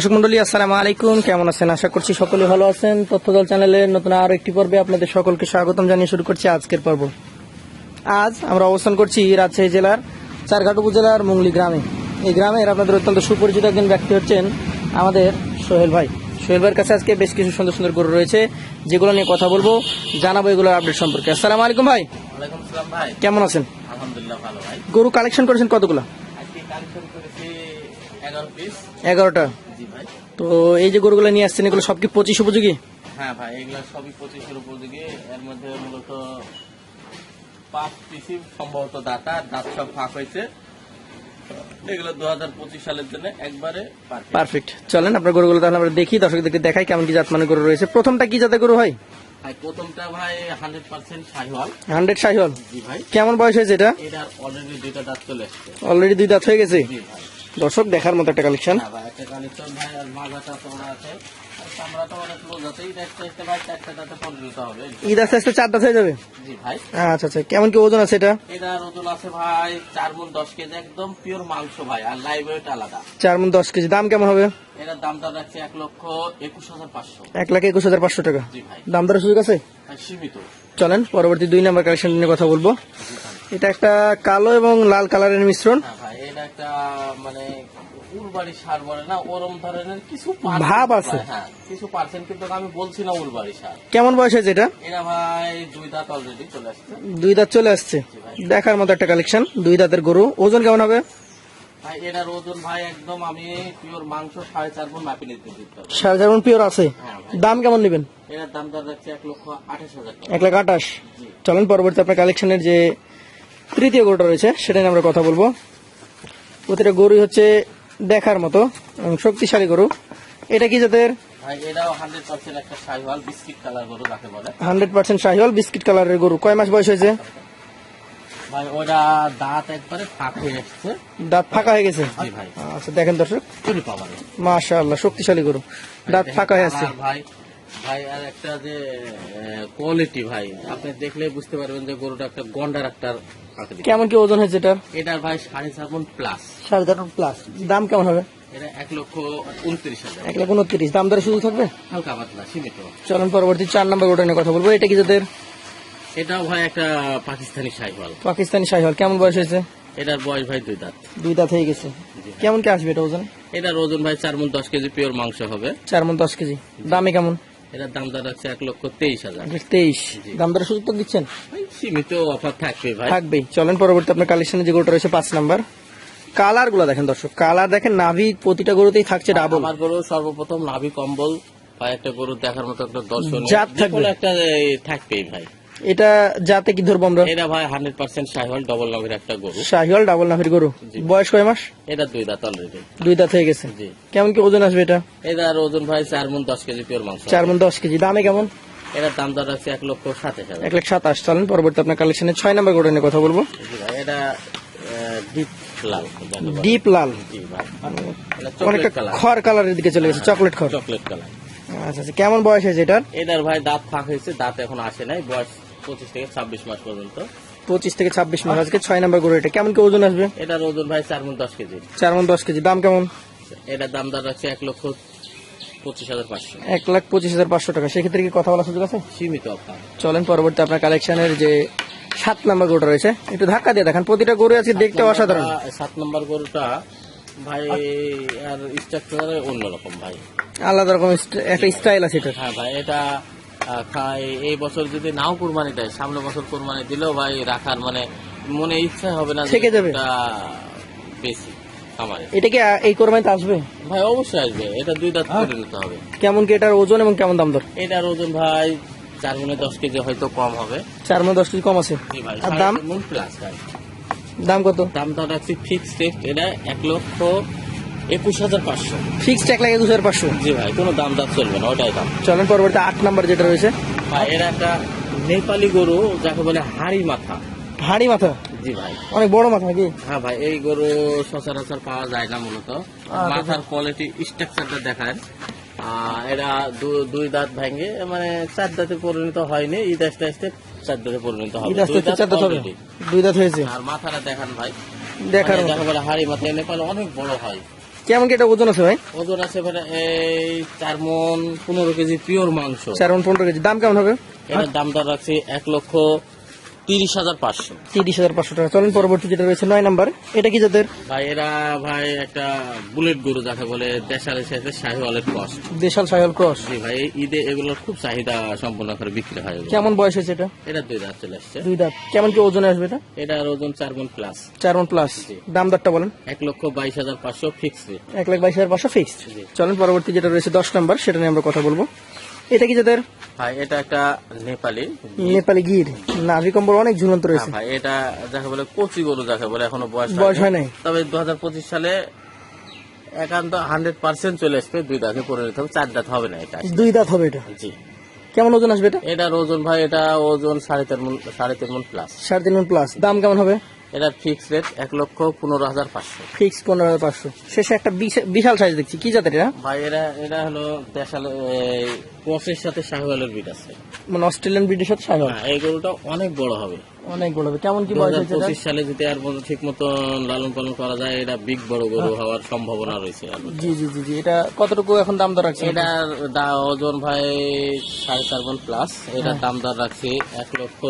দর্শক মন্ডলী আসসালামু আলাইকুম। কেমন আছেন? আশা করছি সকলে ভালো আছেন। তথ্যদল চ্যানেলের নতুন আরও একটি পর্বে আপনাদের সকলকে স্বাগতম জানিয়ে শুরু করছি আজকের পর্ব। আজ আমরা অবস্থান করছি রাজশাহী জেলার চারঘাট উপজেলার মুংলি গ্রামে। এই গ্রামের আপনাদের অত্যন্ত সুপরিচিত একজন ব্যক্তি হচ্ছেন আমাদের সোহেল ভাই। সোহেল ভাইয়ের কাছে আজকে বেশ কিছু সুন্দর সুন্দর গরু রয়েছে যেগুলো নিয়ে কথা বলব জানাব এগুলোর আপডেট সম্পর্কে। আসসালামু আলাইকুম ভাই। ভাই। কেমন আছেন? আলহামদুলিল্লাহ ভালো ভাই। গরু কালেকশন করেছেন কতগুলো? এগারোটা। জি ভাই। তো এই যে গরুগুলো নিয়ে আসছেন এগুলো সব কি পঁচিশ উপযোগী? হ্যাঁ ভাই এগুলো সবই পঁচিশের উপযোগী। এর মধ্যে মূলত পাঁচ পিসি সম্ভবত দাতা দাঁত সব ফাঁক হয়েছে। এগুলো দু হাজার পঁচিশ সালের জন্য একবারে। পারফেক্ট চলেন আপনার গরুগুলো তাহলে আমরা দেখি দর্শকদেরকে দেখাই কেমন কি জাত মানে গরু রয়েছে। প্রথমটা কি জাতের গরু হয় ভাই প্রথমটা ভাই হান্ড্রেড পার্সেন্ট হান্ড্রেড জি ভাই। কেমন বয়স হয়েছে এটা? এটার অলরেডি দুইটা দাঁত চলে এসছে অলরেডি দুই দাঁত হয়ে গেছে? জি ভাই। দর্শক দেখার মতো একটা কালেকশন হ্যাঁ একটা কালেকশন ভাই আর মাজাটা তোমরা আছে। ঈদ আস্তে আস্তে চার দাঁত হয়ে যাবে? ভাই। আচ্ছা আচ্ছা কেমন কি ওজন আছে এটা? এটার ওজন আছে ভাই চার মন দশ কেজি একদম পিওর মাংস ভাই আর লাইভ ওয়েট আলাদা। চার মন দশ কেজি দাম কেমন হবে? এটার দামটা রাখছে এক লক্ষ একুশ হাজার পাঁচশো। এক লাখ একুশ হাজার পাঁচশো টাকা। দাম দরের সুযোগ আছে? সীমিত। চলেন পরবর্তী দুই নাম্বার কালেকশন নিয়ে কথা বলব। এটা একটা কালো এবং লাল কালারের মিশ্রণ। হ্যাঁ এটা একটা মানে উলবাড়ি সার বলে না ওরম ধরনের কিছু ভাব আছে। হ্যাঁ কিছু পার্সেন্ট কিন্তু আমি বলছি না উলবাড়ি সার। কেমন বয়স হয়েছে এটা? এটা ভাই দুই দাঁত অলরেডি চলে আসছে। দুই দাঁত চলে আসছে। দেখার মতো একটা কালেকশন দুই দাঁতের গরু। ওজন কেমন হবে? ভাই এটার ওজন ভাই একদম আমি পিওর মাংস সাড়ে চার মন মাপি নিতে দিতে সাড়ে চার মন পিওর আছে। হ্যাঁ দাম কেমন নেবেন? এটার দাম দর রাখছে এক লক্ষ আঠাশ হাজার এক লাখ আঠাশ। চলেন পরবর্তী আপনার কালেকশনের যে তৃতীয় গরুটা রয়েছে সেটা নিয়ে আমরা কথা বলব। প্রতিটা গরুই হচ্ছে দেখার মতো এবং শক্তিশালী গরু। এটা কি জাতের? এটাও হান্ড্রেড পার্সেন্ট বিস্কিট গরু শাহিওয়াল কালারের গরু। কয় মাস বয়স হয়েছে? দাঁত ফাঁক হয়ে গেছে। আচ্ছা দেখেন দর্শক। আল্লাহ শক্তিশালী গরু। দাঁত ফাঁকা হয়ে আছে। ভাই আর একটা যে কোয়ালিটি ভাই আপনি দেখলে বুঝতে পারবেন যে গরুটা একটা গন্ডার একটা কেমন কি ওজন হয়েছে এটার? এটার ভাই সাড়ে চার মন প্লাস সাড়ে চার প্লাস দাম কেমন হবে? এটা এক লক্ষ উনত্রিশ হাজার। এক লাখ উনত্রিশ। দাম দরে সুযোগ থাকবে? হালকা পাতলা সীমিত। চলেন পরবর্তী চার নম্বর গরুটা নিয়ে কথা বলব। এটা কি জাতের? এটাও ভাই একটা পাকিস্তানি পাকিস্তানি কেমন বয়স হয়েছে? এটার বয়স ভাই দুই দাঁত। দুই দাঁত হয়ে গেছে। কেমন কি আসবে এটা ওজন? এটার ওজন ভাই চার মন দশ কেজি পিওর মাংস হবে। চার মন দশ কেজি। দামে কেমন? এটার দাম দর এক লক্ষ তেইশ হাজার। তেইশ। দাম দরে সুযোগ তো দিচ্ছেন? ভাই, সীমিত অফার থাকবে ভাই। থাকবেই। চলেন পরবর্তী আপনার কালেকশনে যে গরুটা রয়েছে পাঁচ নাম্বার। কালারগুলো দেখেন দর্শক। কালার দেখেন নাভি প্রতিটা গরুতেই থাকছে ডাবল আমার গরু সর্বপ্রথম নাভি কম্বল বা একটা গরু দেখার মতো একটা দর্শন জাত থাকবে। একটা থাকবেই ভাই। এটা যাতে কি ধরবো আমরা? এটা ভাই হান্ড্রেড পার্সেন্ট ডবল একটা গরু। শাহিওয়াল ডাবল নাভির গরু। বয়স কয় মাস? এটা দুই দাঁত অলরেডি দুই দাঁত হয়ে গেছে। জি। কেমন কি ওজন আসবে এটা? এটার ওজন ভাই চার মন দশ কেজি পিওর মাংস। চার মন দশ কেজি। দামে কেমন? এটার দাম দর আছে এক লক্ষ সাতাশ হাজার। এক লাখ সাতাশ। চলেন পরবর্তী আপনার কালেকশনে ছয় নাম্বার গরু নিয়ে কথা বলব। ভাই এটা ডিপ লাল ডিপ লাল। অনেকটা খড় কালারের দিকে চলে গেছে চকলেট খড়। চকলেট কালার আচ্ছা আচ্ছা। কেমন বয়স হয়েছে এটার? এটার ভাই দাঁত ফাঁক হয়েছে দাঁত এখন আসে নাই। বয়স পঁচিশ থেকে ছাব্বিশ মাস পর্যন্ত। পঁচিশ থেকে ছাব্বিশ মাস আজকে ছয় নাম্বার গরু এটা। কেমন কি ওজন আসবে? এটার ওজন ভাই চার মন দশ কেজি। চার মন দশ কেজি। দাম কেমন? এটার দাম দর আছে এক লক্ষ পঁচিশ হাজার পাঁচশো। এক লাখ পঁচিশ হাজার পাঁচশো টাকা। সেক্ষেত্রে কি কথা বলার সুযোগ আছে? সীমিত অফার। চলেন পরবর্তী আপনার কালেকশনের যে সাত নাম্বার গরুটা রয়েছে একটু ধাক্কা দিয়ে দেখান। প্রতিটা গরু দেখতে অসাধারণ। সাত নম্বর গরুটা ভাই আর স্ট্রাকচার অন্যরকম ভাই। আলাদা রকম একটা স্টাইল আছে এটা হ্যাঁ ভাই এটা এই বছর যদি নাও কোরবানি দেয় সামনে বছর কোরবানি দিলেও ভাই রাখার মানে মনে ইচ্ছা হবে না থেকে যাবে। বেশি খামারে। এটা কি এই কোরবানিতে আসবে? ভাই অবশ্যই আসবে। এটা দুই দাঁত করে নিতে হবে। কেমন কি এটার ওজন এবং কেমন দাম দর? এটার ওজন ভাই চার মনে দশ কেজি হয়তো কম হবে। চার মন দশ কেজি কম আছে। আর দাম? প্লাস দাম কত? দামটা রাখছি ফিক্স রেট এটা এক লক্ষ একুশ হাজার পাঁচশো। ফিক্সড এক লাখ একুশ হাজার পাঁচশো। জি ভাই কোনো দাম দাম চলবে না ওটাই দাম। চলেন পরবর্তী আট নাম্বার যেটা রয়েছে। একটা নেপালি গরু যাকে বলে হাড়ি মাথা। হাড়ি মাথা? জি ভাই। অনেক বড় মাথা নাকি? হ্যাঁ ভাই এই গরু সচরাচর পাওয়া যায় না মূলত। মাথার কোয়ালিটি স্ট্রাকচারটা দেখায়। দুই দাঁত ভেঙে মানে চার দাঁতে পরিণত হয়নি ঈদ আস্তে আস্তে চার দাঁতে পরিণত হবে। দুই দাঁত হয়েছে। আর মাথাটা দেখান ভাই। দেখার মানে হাড়ি মাথা নেপালে অনেক বড় হয়। কেমন কি এটা ওজন আছে ভাই? ওজন আছে ভাই এই চার মন পনেরো কেজি পিওর মাংস। চার মন পনেরো কেজি। দাম কেমন হবে? এটার দাম দর রাখছি এক লক্ষ তিরিশ হাজার পাঁচশো। তিরিশ হাজার পাঁচশো টাকা। চলেন পরবর্তী যেটা রয়েছে নয় নাম্বার। এটা কি জাতের? ভাই এরা ভাই একটা বুলেট গরু যাকে বলে দেশালের সাথে শাহিওয়ালের কস্ট দেশাল সাইহল ক্রস। জি ভাই ঈদে এগুলোর খুব চাহিদা সম্পূর্ণ করে বিক্রি হয় কেমন বয়স হয়েছে এটা? এটা দুই দাঁত চলে আসছে দুই দাঁত। কেমন কি ওজনে আসবে এটা? এটার ওজন চার গুণ প্লাস চার মন প্লাস দাম দরটা বলেন। এক লক্ষ বাইশ হাজার পাঁচশো ফিক্স রেট এক লাখ বাইশ হাজার পাঁচশো ফিক্সড। চলেন পরবর্তী যেটা রয়েছে দশ নাম্বার সেটা নিয়ে আমরা কথা বলব। এটা কি যাদের? ভাই এটা একটা নেপালি নেপালি গির। নাভি কম্বল অনেক ঝুলন্ত হ্যাঁ রয়েছে। ভাই এটা যাকে বলে কচি গরু যাকে বলে এখনও বয়স বয়স হয় নাই। তবে দু হাজার পঁচিশ সালে একান্ত হান্ড্রেড পার্সেন্ট চলে আসবে দুই দাঁতে পরিণত হবে চার দাঁত হবে না এটা। দুই দাঁত হবে এটা? জি। কেমন ওজন আসবে এটা? এটার ওজন ভাই এটা ওজন সাড়ে তিন মন সাড়ে তিন মন প্লাস সাড়ে তিন মন প্লাস দাম কেমন হবে? এটার ফিক্স রেট এক লক্ষ পনেরো হাজার পাঁচশো। ফিক্স পনেরো হাজার পাঁচশো। শেষে একটা বিশা- বিশাল সাইজ দেখছি। কি জাতের এটা? ভাই এরা এটা হলো দেশাল ক্রসের সাথে শাহওয়ালের বিট আছে। মানে অস্ট্রেলিয়ান ব্রিটিশ সাথে সাইহল হ্যাঁ এই গরুটা অনেক বড় হবে। অনেক বড় হবে। কেমন কি বয়স হয়েছে পঁচিশ সালে যদি আর ঠিক মতো লালন পালন করা যায় এটা বিগ বড় গরু হওয়ার সম্ভাবনা রয়েছে জি জি জি জি। এটা কতটুকু এখন দাম দর রাখছে এটার দা- ওজন ভাই সাড়ে চার প্লাস এটার দাম দর রাখছি এক লক্ষ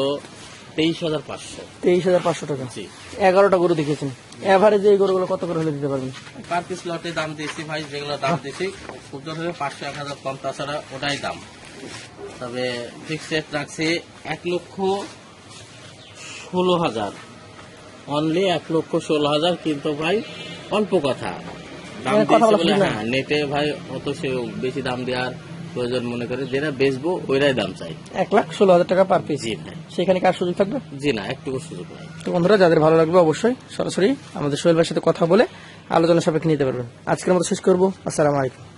তেইশ হাজার পাঁচশো। তেইশ হাজার পাঁচশো টাকা। জি। এগারোটা গরু দেখেছেন এভারেজ এই গরুগুলো কত করে হলে দিতে পারবেন? পার পিস লটে দাম দিয়েছি ভাই যেগুলো দাম দিয়েছি খুব জোর হলে পাঁচশো এক হাজার কম তাছাড়া ওটাই দাম। তবে ফিক্সড রেট রাখছি এক লক্ষ ষোলো হাজার। অনলি এক লক্ষ ষোলো হাজার কিন্তু ভাই অল্প কথা। দাম মানে দিয়েছে বলা বলে না। হ্যাঁ নেটে ভাই অত সে বেশি দাম দেওয়ার প্রয়োজন মনে করে যেটা বেচবো ওইটাই দাম চাই। এক লাখ ষোলো হাজার টাকা পার পিস সেখানে কার সুযোগ থাকবে? জি না একটু সুযোগ নাই। তো বন্ধুরা যাদের ভালো লাগবে অবশ্যই সরাসরি আমাদের সোহেল ভাইয়ের সাথে কথা বলে আলোচনা সাপেক্ষে নিতে পারবেন। আজকের মতো শেষ করব। আসসালামু আলাইকুম।